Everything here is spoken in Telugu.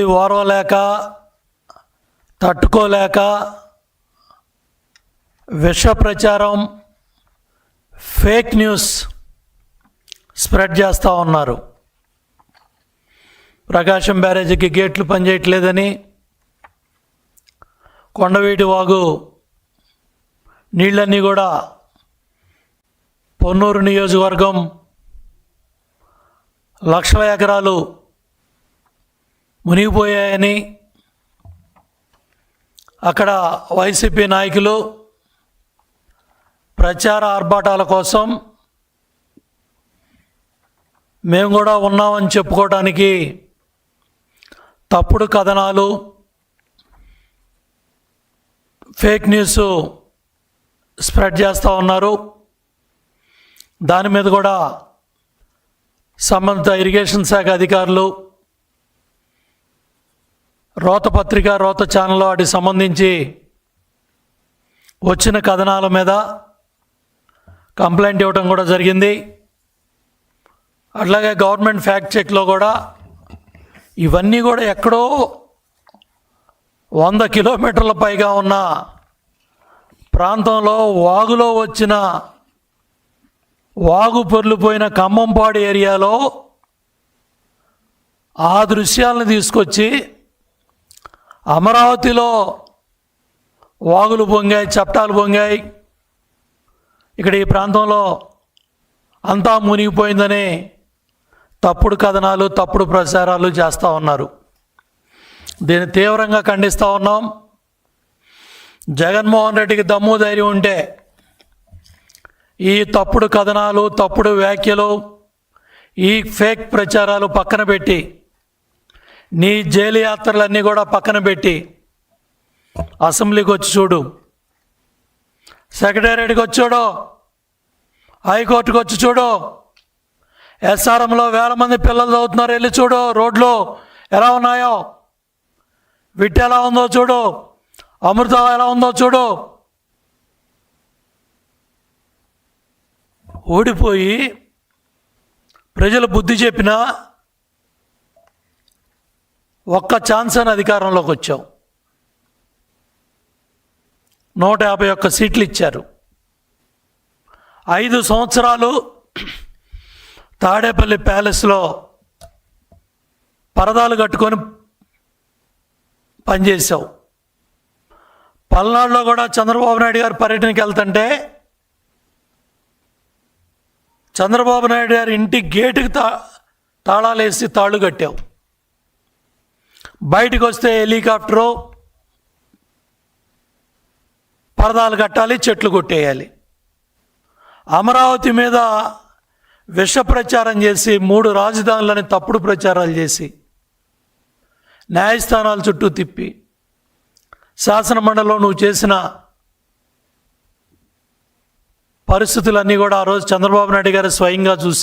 ఓర్వలేక తట్టుకోలేక విష ప్రచారం ఫేక్ న్యూస్ స్ప్రెడ్ చేస్తూ ఉన్నారు. ప్రకాశం బ్యారేజీకి గేట్లు పనిచేయట్లేదని కొండవీటి వాగు నీళ్ళన్నీ కూడా పొన్నూరు నియోజకవర్గం లక్షల ఎకరాలు మునిగిపోయాయని అక్కడ వైసీపీ నాయకులు ప్రచార ఆర్భాటాల కోసం మేము కూడా ఉన్నామని చెప్పుకోవడానికి తప్పుడు కథనాలు ఫేక్ న్యూస్ స్ప్రెడ్ చేస్తూ ఉన్నారు. దాని మీద కూడా సంబంధిత ఇరిగేషన్ శాఖ అధికారులు రోత పత్రిక రోత ఛానల్ వాటికి సంబంధించి వచ్చిన కథనాల మీద కంప్లైంట్ ఇవ్వడం కూడా జరిగింది. అట్లాగే గవర్నమెంట్ ఫ్యాక్ట్ చెక్లో కూడా ఇవన్నీ కూడా ఎక్కడో వంద కిలోమీటర్ల పైగా ఉన్న ప్రాంతంలో వాగులో వచ్చిన వాగు పొర్లిపోయిన ఖమ్మంపాడు ఏరియాలో ఆ దృశ్యాలను తీసుకొచ్చి అమరావతిలో వాగులు పొంగాయి చట్టాలు పొంగాయి. ఇక్కడ ఈ ప్రాంతంలో అంతా మునిగిపోయిందని తప్పుడు కథనాలు తప్పుడు ప్రచారాలు చేస్తూ ఉన్నారు. దీన్ని తీవ్రంగా ఖండిస్తూ ఉన్నాం. జగన్మోహన్ రెడ్డికి దమ్ము ధైర్యం ఉంటే ఈ తప్పుడు కథనాలు తప్పుడు వ్యాఖ్యలు ఈ ఫేక్ ప్రచారాలు పక్కన పెట్టి నీ జైలు యాత్రలన్నీ కూడా పక్కన పెట్టి అసెంబ్లీకి వచ్చి చూడు. సెక్రటేరియట్కి వచ్చి చూడు. హైకోర్టుకి వచ్చి చూడు. ఎస్ఆర్ఎంలో వేల మంది పిల్లలు చదువుతున్నారు. వెళ్ళి చూడు రోడ్లు ఎలా ఉన్నాయో. విట్ ఎలా ఉందో చూడు. అమృత ఎలా ఉందో చూడు. ఓడిపోయి ప్రజలు బుద్ధి చెప్పినా ఒక్క ఛాన్స్ అని అధికారంలోకి వచ్చావు. నూట యాభై ఒక్క సీట్లు ఇచ్చారు. ఐదు సంవత్సరాలు తాడేపల్లి ప్యాలెస్లో పరదాలు కట్టుకొని పనిచేసావు పల్నాడులో కూడా చంద్రబాబు నాయుడు గారు పర్యటనకి వెళ్తుంటే చంద్రబాబు నాయుడు గారి ఇంటి గేటుకి తా తాళాలు వేసి తాళ్ళు కట్టావు. బయటకు వస్తే హెలికాప్టరు పరదాలు కట్టాలి చెట్లు కొట్టేయాలి. అమరావతి మీద విష ప్రచారం చేసి మూడు రాజధానులని తప్పుడు ప్రచారాలు చేసి న్యాయస్థానాల చుట్టూ తిప్పి శాసనమండలిలో నువ్వు చేసిన పరిస్థితులన్నీ కూడా ఆ రోజు చంద్రబాబు నాయుడు గారు స్వయంగా చూశారు.